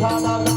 Father.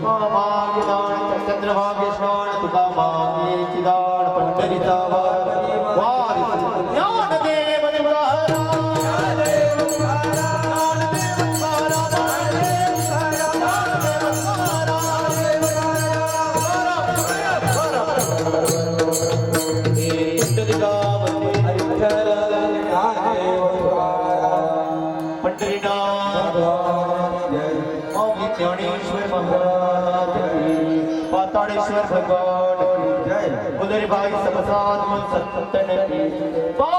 Oh, my God, I'm going to go to the hospital. I'm going to go to the hospital. ચણેશ્વર ભગવાન પાતાળેશ્વર ભગવાન ઉદરભાઈ સબસાદ સત્તન